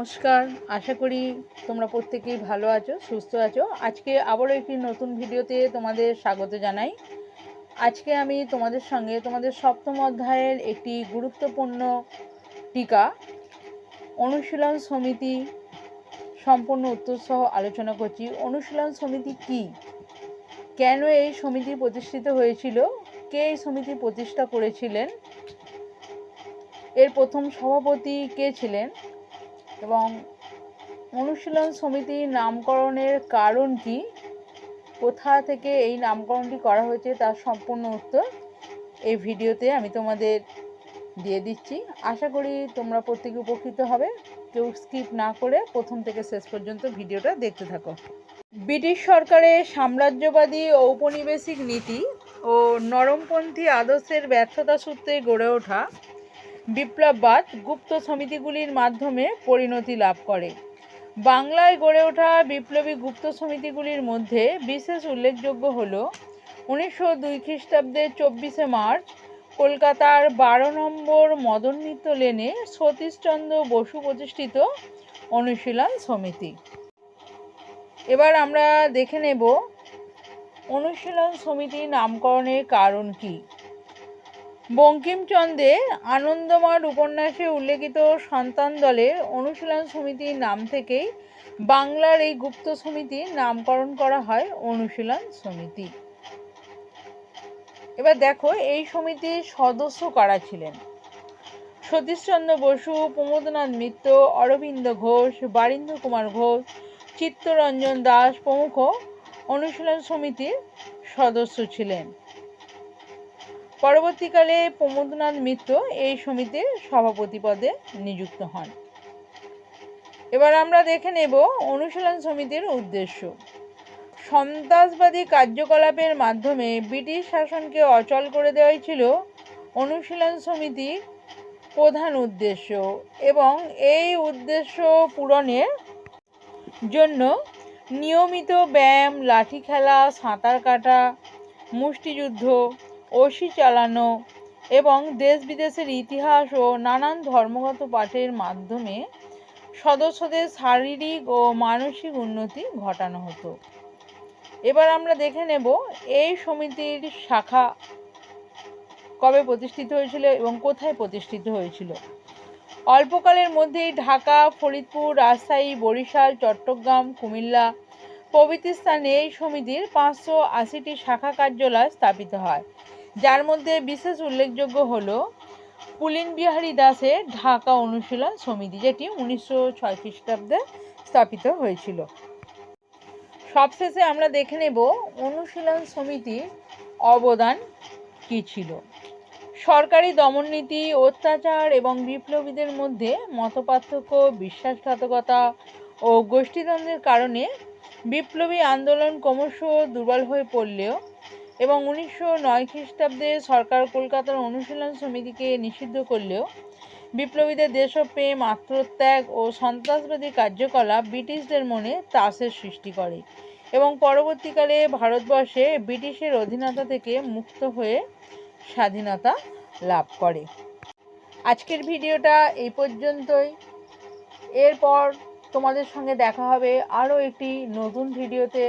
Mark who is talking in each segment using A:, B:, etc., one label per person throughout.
A: নমস্কার। আশা করি তোমরা প্রত্যেকেই ভালো আছো, সুস্থ আছো। আজকে আবারও একটি নতুন ভিডিওতে তোমাদের স্বাগত জানাই। আজকে আমি তোমাদের সঙ্গে তোমাদের সপ্তম অধ্যায়ের একটি গুরুত্বপূর্ণ টিকা, অনুশীলন সমিতি সম্পূর্ণ উত্তরসহ আলোচনা করছি। অনুশীলন সমিতি কি? কেন এই সমিতি প্রতিষ্ঠিত হয়েছিল? কে এই সমিতি প্রতিষ্ঠা করেছিলেন? এর প্রথম সভাপতি কে ছিলেন? এবং অনুশীলন সমিতির নামকরণের কারণ কি? কোথা থেকে এই নামকরণটি করা হয়েছে তার সম্পূর্ণ উত্তর এই ভিডিওতে আমি তোমাদের দিয়ে দিচ্ছি। আশা করি তোমরা প্রত্যেকে উপকৃত হবে। কেউ স্কিপ না করে প্রথম থেকে শেষ পর্যন্ত ভিডিওটা দেখতে থাকো। ব্রিটিশ সরকারের সাম্রাজ্যবাদী ঔপনিবেশিক নীতি ও নরমপন্থী আদর্শের ব্যর্থতা সূত্রে গড়ে ওঠা বিপ্লববাদ গুপ্ত সমিতিগুলির মাধ্যমে পরিণতি লাভ করে। বাংলায় গড়ে ওঠা বিপ্লবী গুপ্ত সমিতিগুলির মধ্যে বিশেষ উল্লেখযোগ্য হল উনিশশো দুই খ্রিস্টাব্দের চব্বিশে মার্চ কলকাতার বারো নম্বর মদন মিত্র লেনে সতীশচন্দ্র বসু প্রতিষ্ঠিত অনুশীলন সমিতি। এবার আমরা দেখে নেব অনুশীলন সমিতির নামকরণের কারণ কী। বঙ্কিমচন্দ্রের আনন্দমাঠ উপন্যাসে উল্লেখিত সন্তান দলের অনুশীলন সমিতির নাম থেকেই বাংলার এই গুপ্ত সমিতির নামকরণ করা হয় অনুশীলন সমিতি। এবার দেখো, এই সমিতির সদস্য কারা ছিলেন? সতীশচন্দ্র বসু, প্রমোদনাথ মিত্র, অরবিন্দ ঘোষ বারীন্দ্র কুমার ঘোষ, চিত্তরঞ্জন দাস প্রমুখ অনুশীলন সমিতির সদস্য ছিলেন। পরবর্তীকালে প্রমোদনাথ মিত্র এই সমিতির সভাপতি পদে নিযুক্ত হন। এবার আমরা দেখে নেব অনুশীলন সমিতির উদ্দেশ্য। সন্ত্রাসবাদী কার্যকলাপের মাধ্যমে ব্রিটিশ শাসনকে অচল করে দেওয়াই ছিল অনুশীলন সমিতির প্রধান উদ্দেশ্য এবং এই উদ্দেশ্য পূরণের জন্য নিয়মিত ব্যায়াম, লাঠি খেলা, সাঁতার কাটা, মুষ্টিযুদ্ধ ওসি চালানো এবং দেশ বিদেশের ইতিহাস ও নানান ধর্মগত পাঠের মাধ্যমে সদস্যদের শারীরিক ও মানসিক উন্নতি ঘটানো হতো। এবার আমরা দেখে নেব এই সমিতির শাখা কবে প্রতিষ্ঠিত হয়েছিল এবং কোথায় প্রতিষ্ঠিত হয়েছিল। অল্পকালের মধ্যেই ঢাকা, ফরিদপুর, রাজশাহী, বরিশাল, চট্টগ্রাম, কুমিল্লা প্রভৃতি স্থানে এই সমিতির পাঁচশো আশিটি শাখা কার্যালয় স্থাপিত হয়। যার মধ্যে বিশেষ উল্লেখযোগ্য হল পুলিন বিহারী দাসের ঢাকা অনুশীলন সমিতি, যেটি উনিশশো ছয় খ্রিস্টাব্দে স্থাপিত হয়েছিল। সবশেষে আমরা দেখে নেব অনুশীলন সমিতির অবদান কী ছিল। সরকারি দমননীতি, অত্যাচার এবং বিপ্লবীদের মধ্যে মতপার্থক্য, বিশ্বাসঘাতকতা ও গোষ্ঠীদ্বন্দ্বের কারণে বিপ্লবী আন্দোলন ক্রমশ দুর্বল হয়ে পড়লেও এবং উনিশশো নয় খ্রিস্টাব্দে সরকার কলকাতার অনুশীলন সমিতিকে নিষিদ্ধ করলেও বিপ্লবীদের দেশপ্রেম আত্মত্যাগ ও সন্ত্রাসবাদী কার্যকলাপ ব্রিটিশদের মনে ত্রাসের সৃষ্টি করে এবং পরবর্তীকালে ভারতবর্ষে ব্রিটিশের অধীনতা থেকে মুক্ত হয়ে স্বাধীনতা লাভ করে। আজকের ভিডিওটা এই পর্যন্তই। এরপর তোমাদের সঙ্গে দেখা হবে আরও একটি নতুন ভিডিওতে।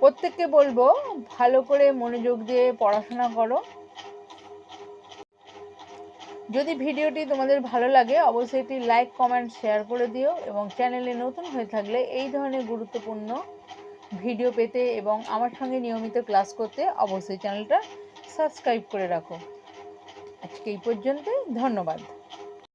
A: প্রত্যেককে বলব, ভালো করে মনোযোগ দিয়ে পড়াশোনা করো। যদি ভিডিওটি তোমাদের ভালো লাগে, অবশ্যই একটি লাইক, কমেন্ট, শেয়ার করে দিও এবং চ্যানেলে নতুন হয়ে থাকলে এই ধরনের গুরুত্বপূর্ণ ভিডিও পেতে এবং আমার সঙ্গে নিয়মিত ক্লাস করতে অবশ্যই চ্যানেলটা সাবস্ক্রাইব করে রাখো। আজকে এই পর্যন্তই, ধন্যবাদ।